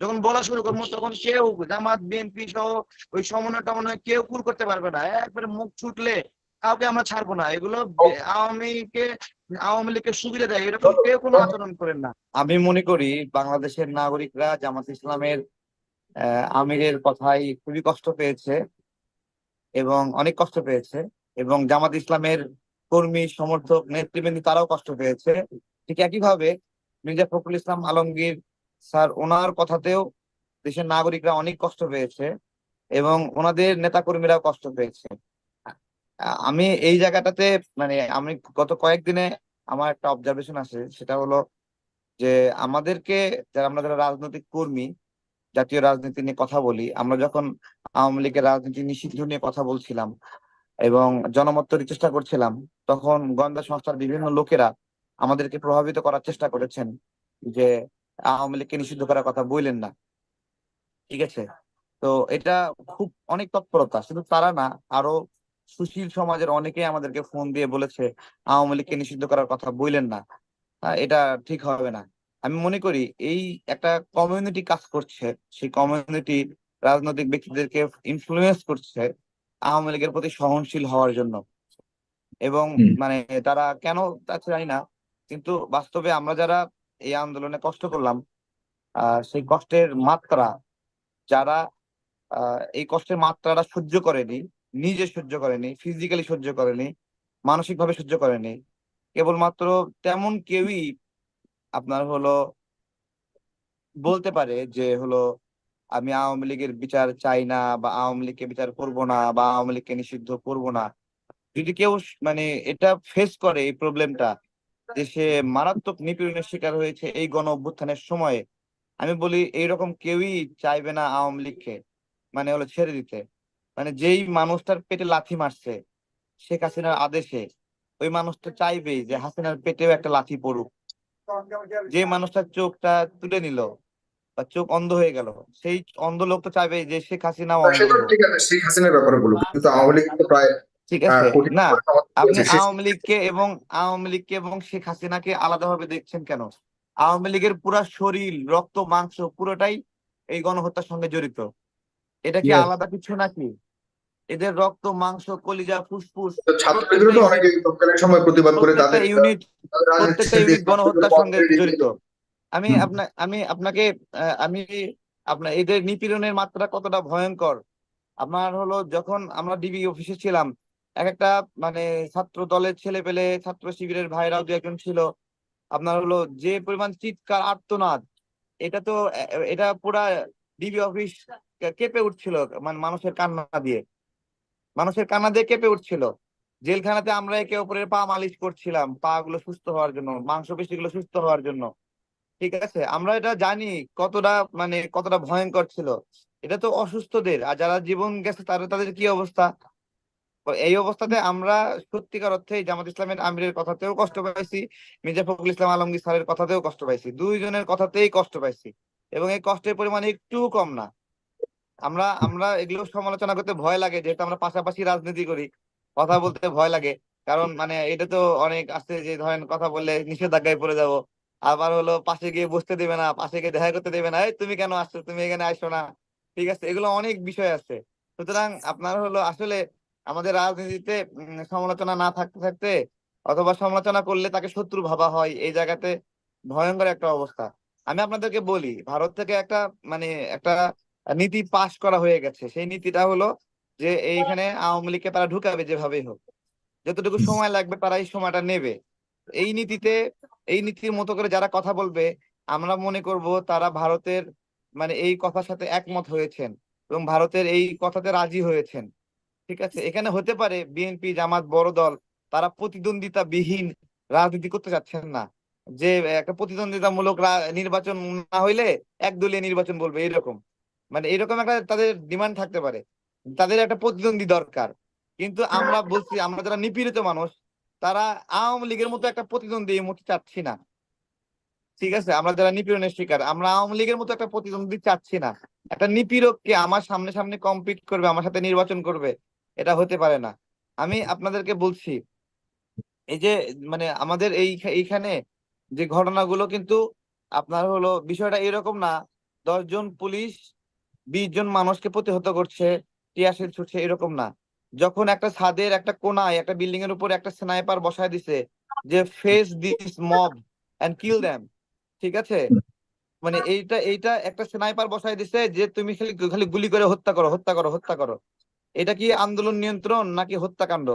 যখন বলা শুরু করব তখন কেউ জামাত বিএনপি সহ ওই সমন্বয় টমন্বয় কেউ কুল করতে পারবে না। একবারে মুখ ছুটলে কাউকে আমরা ছাড়বো না। এগুলো বে- আওয়ামী লীগকে সুবিধা দেয়। এরকম কেউ কোনো আচরণ করেন না। আমি মনে করি বাংলাদেশের নাগরিকরা জামাত ইসলামের আহ, আমিরের কথাই খুবই কষ্ট পেয়েছে এবং অনেক কষ্ট পেয়েছে এবং জামাত ইসলামের কর্মী সমর্থক নেতৃবৃন্দ তারাও কষ্ট পেয়েছে। ঠিক একইভাবে মির্জা ফখরুল ইসলাম আলমগীর স্যার, ওনার কথাতেও দেশের নাগরিকরা অনেক কষ্ট পেয়েছে এবং ওনাদের নেতাকর্মীরাও কষ্ট পেয়েছে। আমি এই জায়গাটাতে মানে আমি গত কয়েকদিনে আমার একটা অবজারভেশন আছে, সেটা হলো যে আমাদেরকে যারা, আমরা যারা রাজনৈতিক কর্মী, জাতীয় রাজনীতি নিয়ে কথা বলি, আমরা যখন আওয়ামী লীগের রাজনীতি নিষিদ্ধ নিয়ে কথা বলছিলাম এবং জনমত তৈরির চেষ্টা করছিলাম, তখন গোয়েন্দা সংস্থার বিভিন্ন লোকেরা আমাদেরকে প্রভাবিত করার চেষ্টা করেছেন যে আওয়ামী লীগকে নিষিদ্ধ করার কথা বললেন না। ঠিক আছে? তো এটা খুব অনেক তৎপরতা শুধু তারা না আরও সুশীল সমাজের অনেকে আমাদেরকে ফোন দিয়ে বলেছে আওয়ামী লীগকে নিষিদ্ধ করার কথা বললেন না। এটা ঠিক হবে না। আমি মনে করি এই একটা কমিউনিটি কাজ করছে সেই কমিউনিটি রাজনৈতিক ব্যক্তিদেরকে ইনফ্লুয়েন্স করছে আওয়ামী লীগের প্রতি সহনশীল হওয়ার জন্য। এবং মানে তারা কেন তা জানি না কিন্তু বাস্তবে আমরা যারা এই আন্দোলনে কষ্ট করলাম। সেই কষ্টের মাত্রা যারা এই কষ্টের মাত্রাটা সহ্য করেনি, নিজে সহ্য করেনি ফিজিক্যালি সহ্য করেনি, মানসিকভাবে সহ্য করেনি, কেবলমাত্র তেমন কেউই আপনার হলো বলতে পারে যে হলো, আমি আওয়ামী লীগের বিচার চাই না বা আওয়ামী লীগকে বিচার করব না বা আওয়ামী লীগকে নিষিদ্ধ করব না। যদি কেউ মানে এটা ফেস করে এই প্রবলেমটা সে মারাত্মক নিপীড়নের শিকার হয়েছে এই গণ অভ্যুত্থানের সময়ে। আমি বলি এইরকম কেউই চাইবে না আওয়ামী লীগকে মানে হলো ছেড়ে দিতে। মানে যেই মানুষটার পেটে লাথি মারছে শেখ হাসিনার আদেশে ওই মানুষটা চাইবেই যে হাসিনার পেটেও একটা লাথি পড়ুক। যে মানুষটার চোখটা তুলে নিল বা চোখ অন্ধ হয়ে গেল সেই অন্ধ লোক তো চাইবে যে শেখ। ঠিক আছে শেখ হাসিনার ব্যাপারে বলুন কিন্তু আওয়ামী লীগ তো প্রায় ঠিক আছে। না আপনি আওয়ামী লীগকে এবং আওয়ামী লীগকে এবং শেখ হাসিনাকে আলাদাভাবে দেখছেন কেন? আওয়ামী লীগের পুরা শরীর রক্ত মাংস পুরোটাই এই গণহত্যার সঙ্গে জড়িত। এটা কি আলাদা কিছু নাকি? এদের রক্ত মাংস কলিজা ফুসফুস সময় প্রতিবাদ করে তাদের ইউনিট প্রত্যেকটা ইউনিট গণহত্যার সঙ্গে জড়িত। আমি হুম। আপনা আমি আপনাকে আমি আপনার এদের নিপীড়নের মাত্রা কতটা ভয়ঙ্কর? আপনার হলো যখন আমরা ডিবি অফিসে ছিলাম এক একটা মানে ছাত্র দলের ছেলে পেলে ছাত্র শিবিরের ভাইরাও দু একজন ছিল। আপনার হলো যে পরিমাণ চিৎকার, আর্তনাদ, এটা তো এটা পুরা ডিবি অফিস কেঁপে উঠছিল মানে মানুষের কান্না দিয়ে। মানুষের কান্না দিয়ে কেঁপে উঠছিল। জেলখানাতে আমরা একে অপরের পা মালিশ করছিলাম পা গুলো সুস্থ হওয়ার জন্য মাংসপেশি গুলো সুস্থ হওয়ার জন্য। ঠিক আছে? আমরা এটা জানি কতটা মানে কতটা ভয়ঙ্কর ছিল। এটা তো অসুস্থদের, আর যারা জীবন গেছে তারা তাদের কি অবস্থা? এই অবস্থাতে আমরা সত্যিকার অর্থে জামাত ইসলামের আমিরের কথাতেও কষ্ট পাইছি, মির্জা ফখরুল ইসলাম আলমগীর স্যারের কথাতেও কষ্ট পাইছি। দুইজনের কথাতেই কষ্ট পাইছি এবং এই কষ্টের পরিমাণ একটু কম না। আমরা আমরা এগুলো সমালোচনা করতে ভয় লাগে, যেহেতু আমরা পাশাপাশি রাজনীতি করি, কথা বলতে ভয় লাগে। কারণ মানে এটা তো অনেক আছে যে ধরেন কথা বললে নিষেধাজ্ঞায় পড়ে যাব, আবার হলো পাশে গিয়ে বসতে দেবে না, পাশে গিয়ে দেখা করতে দেবে না, এই তুমি কেন আসছো? তুমি এখানে আসো না? ঠিক আছে, এগুলো অনেক বিষয় আছে। সুতরাং আপনার হলো আসলে আমাদের রাজনীতিতে সমালোচনা না থাকতে থাকতে অথবা সমালোচনা করলে তাকে শত্রু ভাবা হয়, এই জায়গাতে ভয়ঙ্কর একটা অবস্থা। আমি আপনাদেরকে বলি, ভারত থেকে একটা মানে একটা নীতি পাশ করা হয়ে গেছে। সেই নীতিটা হলো যে এইখানে আওয়ামী লীগকে তারা ঢুকাবে যেভাবেই হোক। যতটুকু সময় লাগবে তারা এই সময়টা নেবে। এই নীতিতে, এই নীতির মতো করে যারা কথা বলবে, আমরা মনে করব তারা ভারতের মানে এই কথার সাথে একমত হয়েছেন এবং ভারতের এই কথাতে রাজি হয়েছেন। ঠিক আছে? এখানে হতে পারে বিএনপি জামাত, বড় দল, তারা প্রতিদ্বন্দ্বিতা বিহীন রাজনীতি করতে চাচ্ছেন না। যে একটা প্রতিদ্বন্দ্বিতামূলক নির্বাচন না হইলে একদলীয় নির্বাচন বলবে, এরকম। মানে এরকম একটা তাদের ডিমান্ড থাকতে পারে। তাদের একটা প্রতিদ্বন্দ্বী দরকার। কিন্তু আমরা বলছি, আমরা যারা নিপীড়িত মানুষ, তারা আওয়ামী লীগের মতো একটা প্রতিদ্বন্দ্বী এই মুহূর্তে চাচ্ছি না। ঠিক আছে? আমরা যারা নিপীড়নের শিকার, আমরা আওয়ামী লীগের মতো একটা প্রতিদ্বন্দ্বী চাচ্ছি না। একটা নিপীড়ককে আমার সামনে সামনে কম্পিট করবে, আমার সাথে নির্বাচন করবে এটা হতে পারে না। আমি আপনাদেরকে বলছি, এই যে মানে আমাদের এই এইখানে যে ঘটনাগুলো কিন্তু আপনার হলো বিষয়টা এরকম না দশজন পুলিশ বিশ জন মানুষকে প্রতিহত করছে টিয়ারশেল ছুটছে এরকম না। যখন একটা ছাদের একটা কোনায়, একটা বিল্ডিং এর উপরে একটা স্নাইপার বসায় দিছে যে face this mob and kill them ঠিক আছে? মানে এইটা এইটা একটা স্নাইপার বসায় দিছে যে তুমি খালি খালি গুলি করে হত্যা করো হত্যা করো হত্যা করো। এটা কি আন্দোলন নিয়ন্ত্রণ নাকি হত্যাকাণ্ড?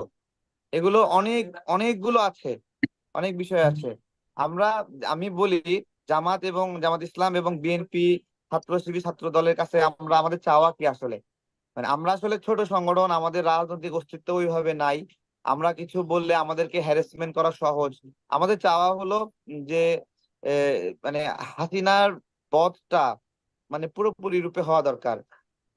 এগুলো অনেক, অনেকগুলো আছে, অনেক বিষয় আছে। আমরা, আমি বলি, জামাত এবং জামাত ইসলাম এবং বিএনপি ছাত্র শিবির ছাত্র দলের কাছে আমরা, আমাদের চাওয়া কি আসলে? মানে আমরা আসলে ছোট সংগঠন, আমাদের রাজনৈতিক অস্তিত্ব ওইভাবে নাই। আমরা কিছু বললে আমাদেরকে হ্যারাসমেন্ট করা সহজ। আমাদের চাওয়া হলো যে মানে হাসিনার পথটা মানে পুরোপুরি রূপে হওয়া দরকার।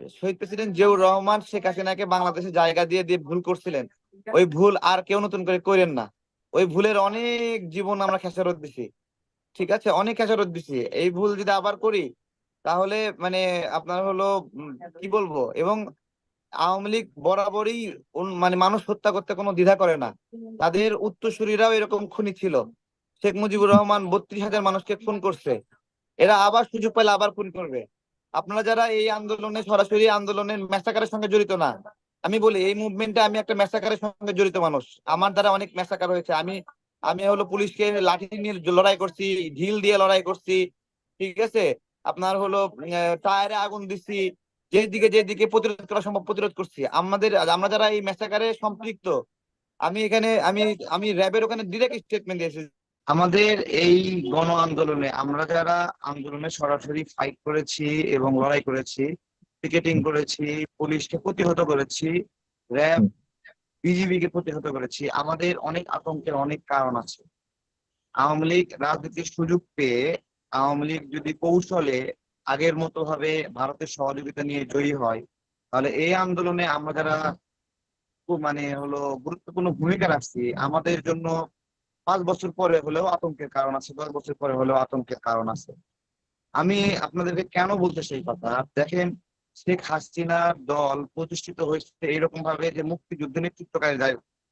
শহীদ প্রেসিডেন্ট জিয়াউর রহমান শেখ হাসিনাকে বাংলাদেশে জায়গা দিয়ে দিয়ে ভুল করছিলেন। ওই ভুল আর কেউ নতুন করে করেন না। ওই ভুলের অনেক জীবন আমরা খেসারত দিছি। ঠিক আছে? অনেক খেসারত দিছি। এই ভুল যদি আবার করি, তাহলে মানে আপনার হলো কি বলব? এবং আওয়ামী লীগ বরাবরই মানে মানুষ হত্যা করতে কোনো দ্বিধা করে না। তাদের উত্তরসূরিরাও এরকম খুনি ছিল। শেখ মুজিবুর রহমান বত্রিশ হাজার মানুষকে খুন করছে। এরা আবার সুযোগ পেলে আবার খুন করবে। আপনারা যারা এই আন্দোলনে, সরাসরি আন্দোলনের ম্যাসাকারের সঙ্গে জড়িত না, আমি বলি, এই মুভমেন্টে আমি একটা ম্যাসাকারের সঙ্গে জড়িত মানুষ। আমার দ্বারা অনেক ম্যাসাকার হয়েছে। আমি আমি হলো পুলিশকে লাঠি নিয়ে লড়াই করছি, ঢিল দিয়ে লড়াই করছি, ঠিক আছে? আপনার হলো টায়ারে আগুন দিছি যেদিকে যেদিকে প্রতিরোধ করা সম্ভব প্রতিরোধ করছি। আমাদের, আমরা যারা এই ম্যাসাকারে সম্পৃক্ত, আমি এখানে, আমি আমি র্যাবের ওখানে ডিরেক্ট স্টেটমেন্ট দিয়েছি। আমাদের এই গণ আন্দোলনে আমরা যারা আন্দোলনে সরাসরি ফাইট করেছি এবং লড়াই করেছি পিকেটিং করেছি পুলিশকে প্রতিহত করেছি র্যাব বিজিবি কে প্রতিহত করেছি আমাদের অনেক আতঙ্কের অনেক কারণ আছে। আওয়ামী লীগ রাজনীতির সুযোগ পেয়ে আওয়ামী লীগ যদি কৌশলে আগের মতো ভাবে ভারতের সহযোগিতা নিয়ে জয়ী হয় তাহলে এই আন্দোলনে আমরা যারা মানে হলো গুরুত্বপূর্ণ ভূমিকা রাখছি আমাদের জন্য পাঁচ বছর পরে হলেও আতঙ্কের কারণ আছে, দশ বছর পরে হলেও আতঙ্কের কারণ আছে। আমি আপনাদেরকে কেন বলতে সেই কথা? দেখেন, শেখ হাসিনার দল প্রতিষ্ঠিত হয়েছে এরকম ভাবে যে মুক্তিযুদ্ধ নেতৃত্বকারী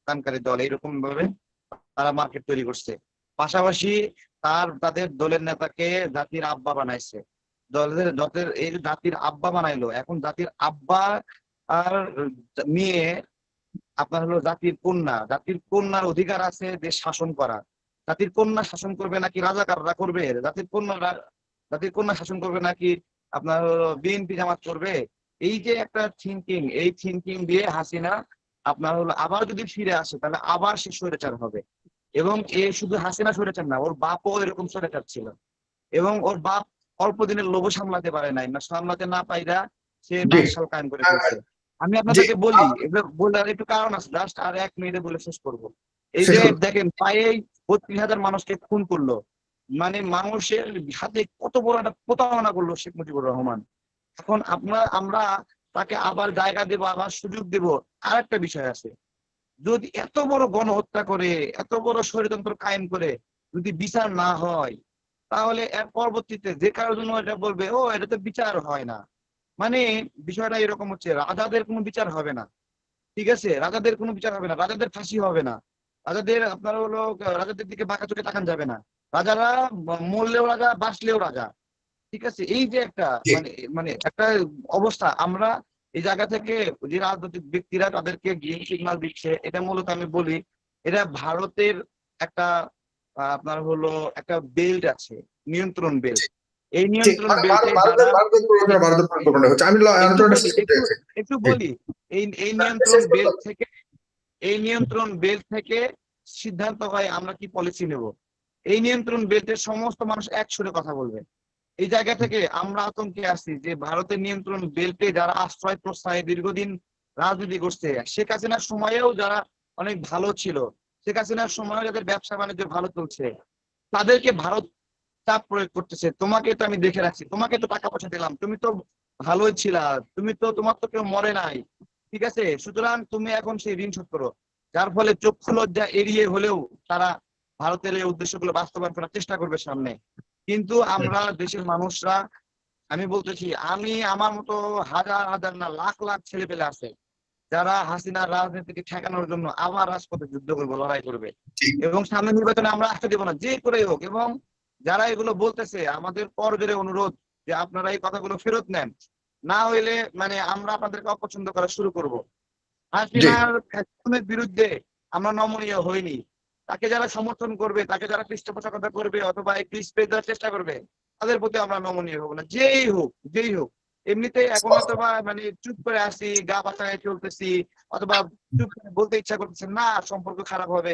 দানকারী দল এইরকম ভাবে তারা মার্কেট তৈরি করছে। পাশাপাশি তার, তাদের দলের নেতাকে জাতির আব্বা বানাইছে। দলের দলের এই জাতির আব্বা বানাইলো, এখন জাতির আব্বা আর নিয়ে আপনার হলো জাতির কন্যা। জাতির কন্যার অধিকার আছে দেশ শাসন করা জাতির কন্যা শাসন করবে নাকি রাজাকাররা করবে? জাতির কন্যা রা- জাতির কন্যা শাসন করবে নাকি আপনার হলো বিএনপি জামাত করবে? এই যে একটা থিঙ্কিং এই থিঙ্কিং দিয়ে হাসিনা আপনার হলো আবার যদি ফিরে আসে তাহলে আবার সে স্বৈরাচার হবে। এবং এ শুধু হাসিনা স্বৈরাচার না ওর বাপও এরকম স্বৈরাচার ছিল। এবং ওর বাপ অল্প দিনের লোভ সামলাতে পারে নাই না সামলাতে না পাইরা সে। বাকশাল কায়েম করে আমি আপনাদেরকে বলি বলার একটু কারণ আছে জাস্ট আর এক মিনিটে বলে শেষ করব। এই যে দেখেন প্রায় বত্রিশ হাজার মানুষকে খুন করল। মানে মানুষের হাতে কত বড় একটা প্রতারণা করল শেখ মুজিবুর রহমান। এখন আমরা আমরা তাকে আবার জায়গা দেব আবার সুযোগ দেব আর একটা বিষয় আছে। যদি এত বড় গণহত্যা করে এত বড় ষড়যন্ত্র কায়েম করে যদি বিচার না হয় তাহলে এর পরবর্তীতে যে কারোর জন্য এটা বলবে ও এটা তো বিচার হয় না। মানে বিষয়টা এরকম হচ্ছে রাজাদের কোনো বিচার হবে না। ঠিক আছে? রাজাদের কোনো বিচার হবে না। রাজাদের ফাঁসি হবে না। রাজাদের আপনার হলো রাজাদের দিকে বাঁকা চোখে তাকান যাবে না। রাজারা মরলেও রাজা বাঁচলেও রাজা। ঠিক আছে? এই যে একটা মানে মানে একটা অবস্থা। আমরা এই জায়গা থেকে যে রাজনৈতিক ব্যক্তিরা তাদেরকে গ্রিন সিগন্যাল দিচ্ছে এটা মূলত আমি বলি এটা ভারতের একটা আপনার হলো একটা বেল্ট আছে নিয়ন্ত্রণ বেল্ট। এই নিয়ন্ত্রণ একটু বলি এই এই থেকে এই নিয়ন্ত্রণ থেকে সিদ্ধান্ত হয় আমরা কি পলিসি নেব। এই নিয়ন্ত্রণ বেল্টের সমস্ত মানুষ এক সুরে কথা বলবে। এই জায়গা থেকে আমরা আতঙ্কে আছি যে ভারতের নিয়ন্ত্রণ বেল্টে যারা আশ্রয় প্রশ্রয় দীর্ঘদিন রাজনীতি করছে শেখ হাসিনার সময়েও যারা অনেক ভালো ছিল শেখ হাসিনার সময়েও যাদের ব্যবসা বাণিজ্য ভালো চলছে তাদেরকে ভারত চাপ প্রয়োগ করতেছে তোমাকে তো আমি দেখে রাখছি তোমাকে তো টাকা পয়সা দিলাম তুমি তো ভালোই ছিলা তুমি তো তোমার তো কেউ মরে নাই ঠিক আছে? সুতরাং তুমি এখন সেই ঋণ শোধ করো। যার ফলে চক্ষু লজ্জা এড়িয়ে হলেও তারা ভারতের এই উদ্দেশ্যগুলো বাস্তবায়ন করার চেষ্টা করবে সামনে। কিন্তু আমরা দেশের মানুষরা আমি বলতেছি আমি আমার মতো হাজার হাজার না লাখ লাখ ছেলে পেলে আছে যারা হাসিনার রাজনীতিকে ঠেকানোর জন্য আবার রাজপথে যুদ্ধ করবে লড়াই করবে। এবং সামনে নির্বাচনে আমরা আসতে দেবো না যে করে হোক এবং যারা এগুলো বলতেছে আমাদের করজোরে অনুরোধ যে আপনারা এই কথাগুলো ফেরত নেন। না হইলে মানে আমরা আপনাদেরকে অপছন্দ করা শুরু করব। হাসিনার ফ্যাসিজমের বিরুদ্ধে আমরা নমনীয় হইনি। তাকে যারা সমর্থন করবে তাকে যারা পৃষ্ঠপোষকতা করবে অথবা একটু স্পেস দেওয়ার চেষ্টা করবে তাদের প্রতি আমরা নমনীয় হব না। যেই হোক যেই হোক এমনিতে এখন অথবা মানে চুপ করে আসি গা বাঁচায় চলতেছি অথবা চুপ করে বলতে ইচ্ছা করতেছে না সম্পর্ক খারাপ হবে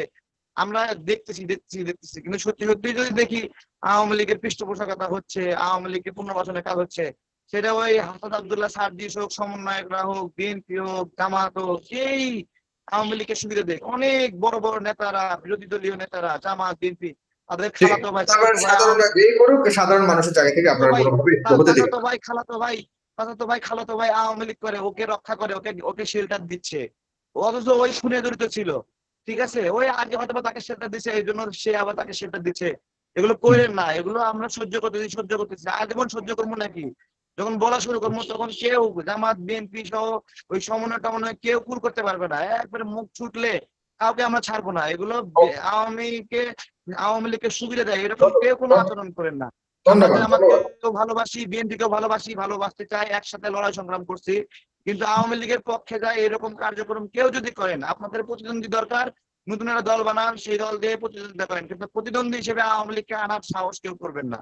আমরা দেখতেছি দেখতেছি দেখতেছি। কিন্তু সত্যি সত্যি যদি দেখি আওয়ামী লীগের পৃষ্ঠপোষকতা হচ্ছে আওয়ামী লীগের পুনর্বাসনের কাজ হচ্ছে সেটা ওই হাসান আবদুল্লাহ সার্জিস হোক সমন্বয়করা হোক বিএনপি হোক জামাত হোক সেই আওয়ামী লীগের সুবিধা দেখ। অনেক বড় বড় নেতারা বিরোধী দলীয় নেতারা জামাত বিএনপি ভাই তারপর চাচাতো ভাই, সাধারণ যেই মানুষের জায়গা থেকে আপনারা ভাই, কোনোভাবে হতে দিবেন চাচাতো ভাই খালাতো ভাই খালাতো ভাই আওয়ামী লীগ করে ওকে রক্ষা করে ওকে ওকে শেল্টার দিচ্ছে। অথচ ওই খুনে জড়িত ছিল। ঠিক আছে? ওই আগে হয়তো তাকে শেল্টার দিচ্ছে এই জন্য সে আবার তাকে শেল্টার দিচ্ছে এগুলো করেন না এগুলো আমরা সহ্য করতেছি সহ্য করতেছি। যেমন সহ্য করব নাকি? যখন বলা শুরু করব তখন কেউ জামাত বিএনপি সহ ওই সমন্বয় টমন্বয় কেউ কুল করতে পারবে না। একবারে মুখ ছুটলে কাউকে আমরা ছাড়বো না। এগুলো আওয়ামীকে আওয়ামী লীগকে সুবিধা দেয়। এরকম কেউ কোনো আচরণ করেন না। আমরা আমাকে ভালোবাসি বিএনপি কেও ভালোবাসি ভালোবাসতে চাই একসাথে লড়াই সংগ্রাম করছি। কিন্তু আওয়ামী লীগের পক্ষে যায় এরকম কার্যক্রম কেউ যদি করেন, আপনাদের প্রতিদ্বন্দ্বী দরকার, নতুন একটা দল বানান, সেই দল দিয়ে প্রতিদ্বন্দ্বিতা করেন। কিন্তু প্রতিদ্বন্দ্বী হিসেবে আওয়ামী লীগকে আনার সাহস কেউ করবেন না।